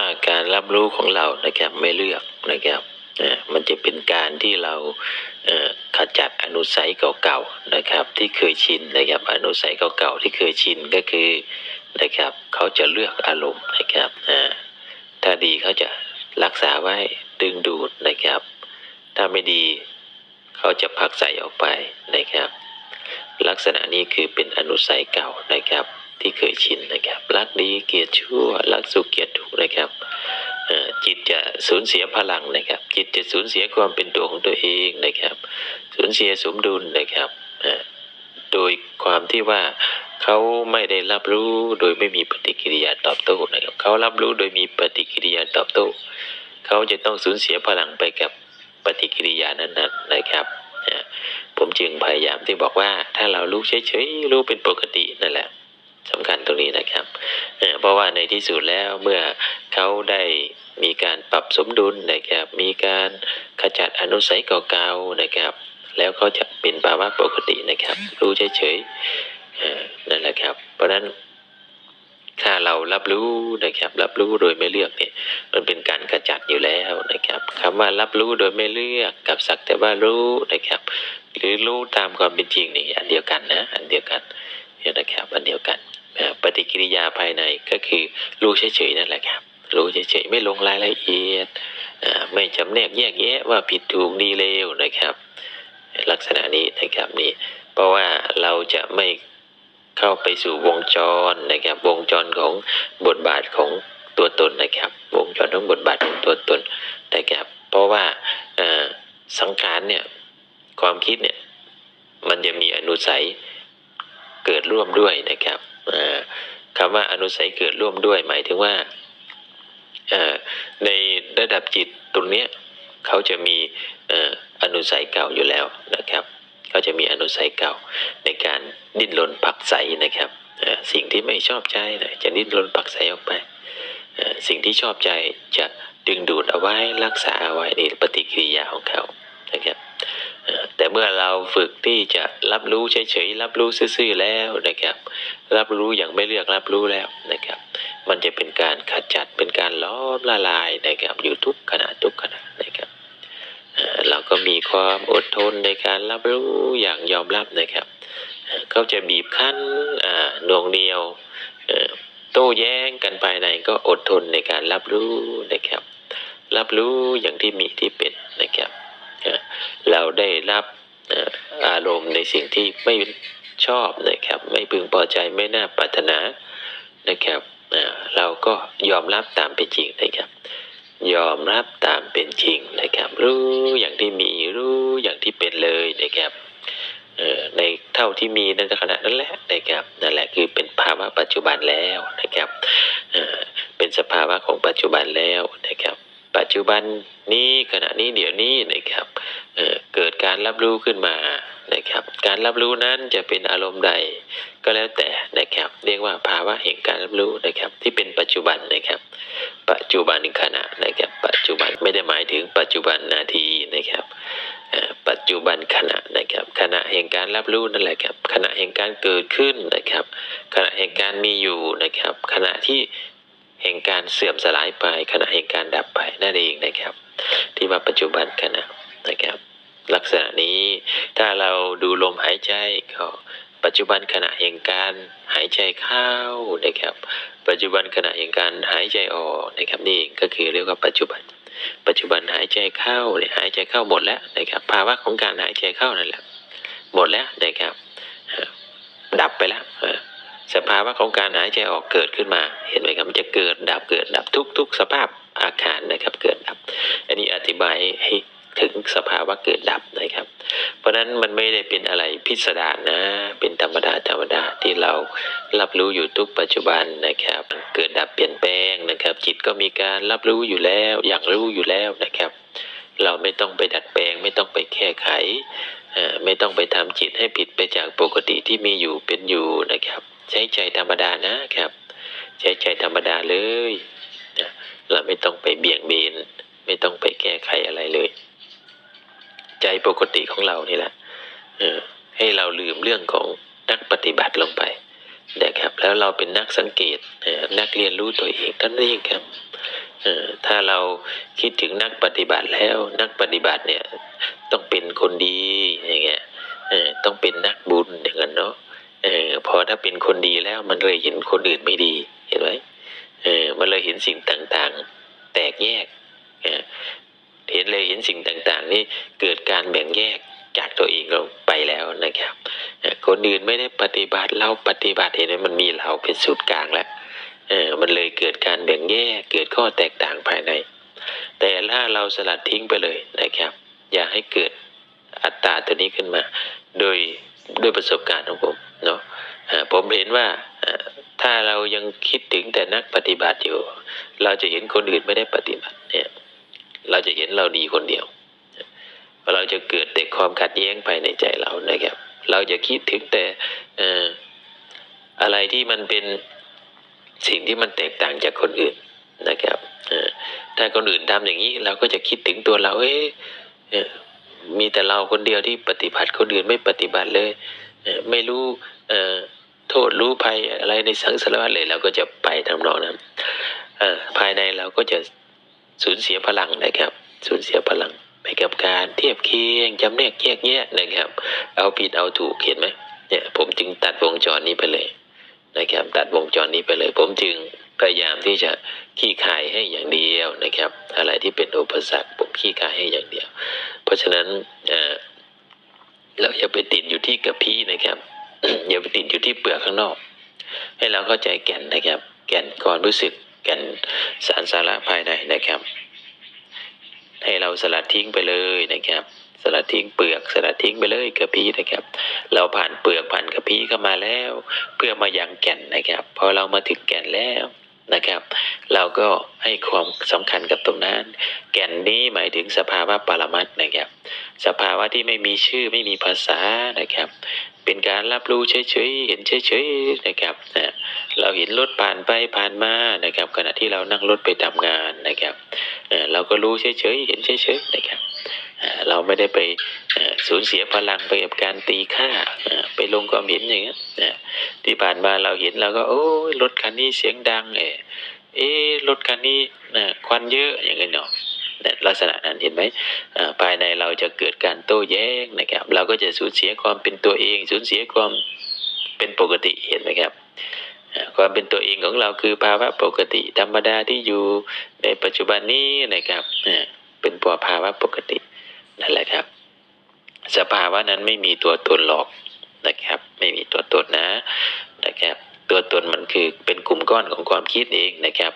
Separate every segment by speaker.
Speaker 1: าการรับรู้ของเรานะครับไม่เลือกนะครับมันจะเป็นการที่เราขจัดอนุสัยเก่าๆนะครับ ที่เคยชินนะครับอนุสัยเก่าๆที่เคยชินก็คือนะครับเขาจะเลือกอารมณ์นะครับถ้าดีเขาจะรักษาไว้ดึงดูดนะครับ ถ้าไม่ดีเขาจะผลักใส่ออกไปนะครับ ลักษณะนี้คือเป็นอนุสัยเก่านะครับ ที่เคยชินนะครับรักดีเกลียดชั่วรักสุขเกลียดทุกข์นะครับจิตจะสูญเสียพลังนะครับ จิตจะสูญเสียความเป็นตัวของตัวเองนะครับ สูญเสียสมดุลนะครับโดยความที่ว่าเขาไม่ได้รับรู้โดยไม่มีปฏิกิริยาตอบโต้นะครับเขารับรู้โดยมีปฏิกิริยาตอบโต้เขาจะต้องสูญเสียพลังไปกับปฏิกิริยานั้นๆนะครับผมจึงพยายามที่บอกว่าถ้าเรารู้เฉยๆรู้เป็นปกตินั่นแหละ สำคัญตรงนี้นะครับ เพราะว่าในที่สุดแล้วเมื่อเขาได้มีการปรับสมดุลนะครับ มีการขจัดอนุสัยเก่าๆนะครับ แล้วเขาจะเป็นภาวะปกตินะครับ รู้เฉยๆนั่นแหละครับ เพราะฉะนั้นถ้าเรารับรู้นะครับ รับรู้โดยไม่เลือกเนี่ย มันเป็นการขจัดอยู่แล้วนะครับคำว่ารับรู้โดยไม่เลือกกับสักแต่ว่ารู้นะครับ หรือรู้ตามความเป็นจริงนี่อันเดียวกันนะ อันเดียวกันเนี่ยนะครับ อันเดียวกัน ปฏิกิริยาภายในก็คือรู้เฉยๆนั่นแหละครับ รู้เฉยๆไม่ลงรายละเอียดไม่จำแนกแยกแยะว่าผิดถูกดีเลวนะครับ ลักษณะนี้นะครับนี่เพราะว่าเราจะไม่เข้าไปสู่วงจรนะครับ วงจรของบทบาทของตัวตนนะครับ วงจรของบทบาทของตัวตนนะครับ เพราะว่าสังขารเนี่ยความคิดเนี่ยมันจะมีอนุสัยเกิดร่วมด้วยนะครับ คำว่าอนุสัยเกิดร่วมด้วยหมายถึงว่าในระดับจิตตรงนี้เขาจะมีอนุสัยเก่าอยู่แล้วนะครับเขาจะมีอนุสัยเก่าในการดิ้นรนผักไสนะครับสิ่งที่ไม่ชอบใจนะจะดิ้นรนผักไสออกไปสิ่งที่ชอบใจจะดึงดูดเอาไว้รักษาเอาไว้นี่ปฏิกิริยาของเขานะครับ แต่เมื่อเราฝึกที่จะรับรู้เฉยๆรับรู้ซื่อๆแล้วนะครับ รับรู้อย่างไม่เลือกรับรู้แล้วนะครับ มันจะเป็นการขจัดเป็นการล้อมละลายนะครับ อยู่ทุกขณะทุกขณะนะครับเราก็มีความอดทนในการรับรู้อย่างยอมรับนะครับเขาจะบีบคั้นหน่วงเหนียวโต้แย้งกันภายในก็อดทนในการรับรู้นะครับ รับรู้อย่างที่มีที่เป็นนะครับ เราได้รับอารมณ์ในสิ่งที่ไม่ชอบนะครับ ไม่พึงพอใจไม่น่าปรารถนานะครับเราก็ยอมรับตามเป็นจริงนะครับ ยอมรับตามเป็นจริงนะครับ รู้อย่างที่มีรู้อย่างที่เป็นเลยนะครับในเท่าที่มีในขณะนั้นแหละนะครับนั่นแหละคือเป็นภาวะปัจจุบันแล้วนะครับเป็นสภาวะของปัจจุบันแล้วนะครับ ปัจจุบันนี้ขณะนี้เดี๋ยวนี้นะครับเเกิดการรับรู้ขึ้นมานะครับ การรับรู้นั้นจะเป็นอารมณ์ใดก็แล้วแต่นะครับ เรียกว่าภาวะแห่งการรับรู้นะครับ ที่เป็นปัจจุบันนะครับ ปัจจุบันขณะนะครับ ปัจจุบันไม่ได้หมายถึงปัจจุบันนาทีนะครับปัจจุบันขณะนะครับ ขณะแห่งการรับรู้นั่นแหละครับ ขณะแห่งการเกิดขึ้นนะครับ ขณะแห่งการมีอยู่นะครับ ขณะที่ แห่งการเสื่อมสลายไปขณะแห่งการดับไปนั่นเองนะครับ ที่ว่าปัจจุบันขณะนะครับ ลักษณะนี้ถ้าเราดูลมหายใจก็ปัจจุบันขณะแห่งการหายใจเข้านะครับ ปัจจุบันขณะแห่งการหายใจออกนะครับนี่ก็คือเรียกว่าปัจจุบัน ปัจจุบันหายใจเข้าเนี่ยหายใจเข้าหมดแล้วนะครับ ภาวะของการหายใจเข้านั่นแหละหมดแล้วนะครับดับไปแล้ว สภาวะของการหายใจออกเกิดขึ้นมา เห็นไหมครับมันจะเกิดดับเกิดดับทุกทุกสภาพอาการนะครับเกิดดับ อันนี้อธิบายให้ถึงสภาวะเกิดดับนะครับ เพราะฉะนั้นมันไม่ได้เป็นอะไรพิสดารนะ เป็นธรรมดาธรรมดาที่เรารับรู้อยู่ทุกปัจจุบันนะครับ เกิดดับเปลี่ยนแปลงนะครับ จิตก็มีการรับรู้อยู่แล้วอย่างรู้อยู่แล้วนะครับ เราไม่ต้องไปดัดแปลง ไม่ต้องไปแก้ไข่ไม่ต้องไปทำจิตให้ผิดไปจากปกติที่มีอยู่เป็นอยู่นะครับ ใช้ใจธรรมดานะครับ ใช้ใจธรรมดาเลยนะเราไม่ต้องไปเบี่ยงเบน ไม่ต้องไปแก้ไขอะไรเลย ใจปกติของเรานี่แหละเออให้เราลืมเรื่องของนักปฏิบัติลงไปนะครับ แล้วเราเป็นนักสังเกตนักเรียนรู้ตัวเองท่านเองครับถ้าเราคิดถึงนักปฏิบัติแล้วนักปฏิบัติเนี่ยต้องเป็นคนดีอย่างเงี้ยต้องเป็นนักบุญอย่างนั้นเนาะ เออพอถ้าเป็นคนดีแล้วมันเลยเห็นคนอื่นไม่ดีเห็นไหมเออมันเลยเห็นสิ่งต่างๆ แตกแยกเห็นเลยเห็นสิ่งต่างๆ นี่เกิดการแบ่งแยกจากตัวเองเราไปแล้วนะครับ คนอื่นไม่ได้ปฏิบัติเราปฏิบัติเห็นไหมมันมีเราเป็นศูนย์กลางแล้วเออมันเลยเกิดการแบ่งแยกเกิดข้อแตกต่างภายใน แต่ถ้าเราสลัดทิ้งไปเลยนะครับ อย่าให้เกิดอัตตาตัวนี้ขึ้นมา โดยด้วยประสบการณ์ของผม เนาะผมเห็นว่าถ้าเรายังคิดถึงแต่นักปฏิบัติอยู่ เราจะเห็นคนอื่นไม่ได้ปฏิบัติเนี่ยเราจะเห็นเราดีคนเดียว เราจะเกิดแต่ความขัดแย้งภายในใจเรานะครับ เราจะคิดถึงแต่อออะไรที่มันเป็นสิ่งที่มันแตกต่างจากคนอื่นนะครับถ้าคนอื่นทำอย่างนี้ เราก็จะคิดถึงตัวเราเอ้ยมีแต่เราคนเดียวที่ปฏิบัติคนอื่นไม่ปฏิบัติเลย ไม่รู้โทษรู้ภัยอะไรในสังสารวัฏเลยเราก็จะไปทำนองนั้นภายในเราก็จะสูญเสียพลังนะครับ สูญเสียพลังไปกับการเทียบเคียงจำแนกแยกแยะนะครับ เอาผิดเอาถูกเห็นไหมเนี่ยผมจึงตัดวงจรนี้ไปเลยนะครับตัดวงจรนี้ไปเลย ผมจึงพยายามที่จะขี้คายให้อย่างเดียวนะครับ อะไรที่เป็นอุปสรรคผมขี้คายให้อย่างเดียว เพราะฉะนั้น เอ่อเราอย่าไปติดอยู่ที่กระพี้นะครับอย่าไปติดอยู่ที่เปลือกข้างนอก ให้เราเข้าใจแก่นนะครับ แก่นความรู้สึกแก่นสารสาระภายในนะครับ ให้เราสลัดทิ้งไปเลยนะครับ สลัดทิ้งเปลือกสลัดทิ้งไปเลยกระพี้นะครับ เราผ่านเปลือกผ่านกระพี้เข้ามาแล้ว เพื่อมายังแก่นนะครับ พอเรามาถึงแก่นแล้วนะครับ เราก็ให้ความสำคัญกับตรงนั้น แก่นนี้หมายถึงสภาวะปรมัตนะครับ สภาวะที่ไม่มีชื่อไม่มีภาษานะครับ เป็นการรับรู้เฉยๆเห็นเฉยๆนะครับนะเราเห็นรถผ่านไปผ่านมานะครับ ขณะที่เรานั่งรถไปทำงานนะครับเราก็รู้เฉยๆเห็นเฉยๆนะครับเราไม่ได้ไปสูญเสียพลังไปกับการตีค่าไปลงความเห็นอย่างเงี้ยนที่ผ่านมาเราเห็นเราก็โอ้ยรถคันนี้เสียงดังเออเอ๊ะรถคันนี้ควันเยอะอย่างเงี้ยเนาะเนี่ย ลักษณะนั้นเห็นไหมอ่าภายในเราจะเกิดการโต้แย้งนะครับ เราก็จะสูญเสียความเป็นตัวเองสูญเสียความเป็นปกติเห็นไหมครับความเป็นตัวเองของเราคือภาวะปกติธรรมดาที่อยู่ในปัจจุบันนี้นะครับอ่าเป็นปภาวะปกตินั่นแหละครับ สภาวะนั้นไม่มีตัวตนหรอกนะครับ ไม่มีตัวตนนะนะครับ ตัวตนมันคือเป็นกลุ่มก้อนของความคิดเองนะครับ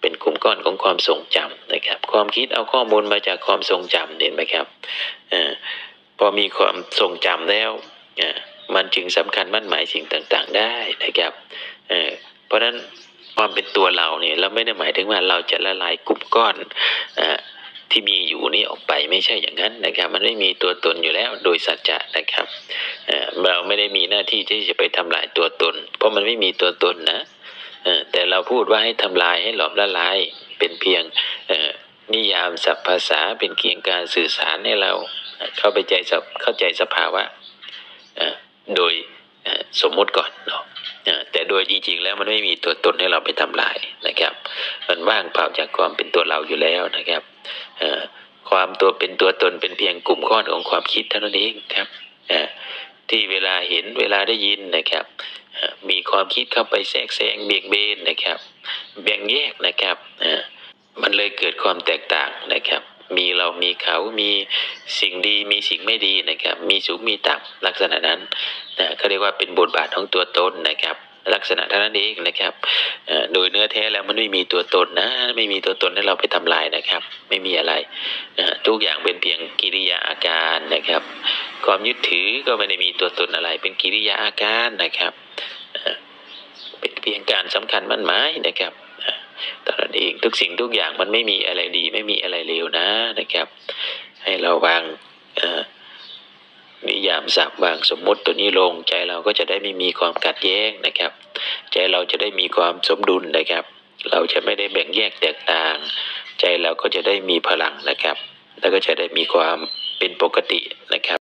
Speaker 1: เป็นกลุ่มก้อนของความทรงจำนะครับ ความคิดเอาข้อมูลมาจากความทรงจำเห็นไหมครับอพอมีความทรงจำแล้วมันจึงสำคัญมั่นหมายสิ่งต่างๆได้นะครับเเพราะฉะนั้นความเป็นตัวเราเนี่ยเราไม่ได้หมายถึงว่าเราจะละลายกลุ่มก้อนอ ที่มีอยู่นี้ออกไปไม่ใช่อย่างนั้นนะครับ มันไม่มีตัวตนอยู่แล้วโดยสัจจะนะครับเราไม่ได้มีหน้าที่ที่จะไปทำลายตัวตน เพราะมันไม่มีตัวตนนะแต่เราพูดว่าให้ทำลายให้หลอมละลายเป็นเพียงนิยามศัพท์ภาษาเป็นเพียงการสื่อสารให้เราเข้าไปใจเข้าใจสภาวะโดยสมมติก่อนเนาะ แต่โดยจริงๆแล้วมันไม่มีตัวตนให้เราไปทำลายนะครับ มันว่างเปล่าจากความเป็นตัวเราอยู่แล้วนะครับความตัวเป็นตัวตนเป็นเพียงกลุ่มก้อนของความคิดเท่านั้นเองครับที่เวลาเห็นเวลาได้ยินนะครับมีความคิดเข้าไปแทรกแซงเบี่ยงเบนนะครับ แบ่งแยกนะครับมันเลยเกิดความแตกต่างนะครับ มีเรามีเขามีสิ่งดีมีสิ่งไม่ดีนะครับ มีสูงมีต่ำลักษณะนั้นนะเขาเรียกว่าเป็นบทบาทของตัวตนนะครับ ลักษณะเท่านั้นเองนะครับโดยเนื้อแท้แล้วมันไม่มีตัวตนนะ ไม่มีตัวตนให้เราไปทำลายนะครับ ไม่มีอะไรนะทุกอย่างเป็นเพียงกิริยาอาการนะครับ ความยึดถือก็ไม่ได้มีตัวตนอะไร เป็นกิริยาอาการนะครับเป็นเพียงการสำคัญมั่นหมายนะครับ ตอนนั้นเองทุกสิ่งทุกอย่างมันไม่มีอะไรดี ไม่มีอะไรเลวนะนะครับ ให้เราวางนิยามศัพท์วางสมมุติตัวนี้ลง ใจเราก็จะได้ไม่มีความขัดแย้งนะครับ ใจเราจะได้มีความสมดุลนะครับ เราจะไม่ได้แบ่งแยกแตกต่าง ใจเราก็จะได้มีพลังนะครับ แล้วก็จะได้มีความเป็นปกตินะครับ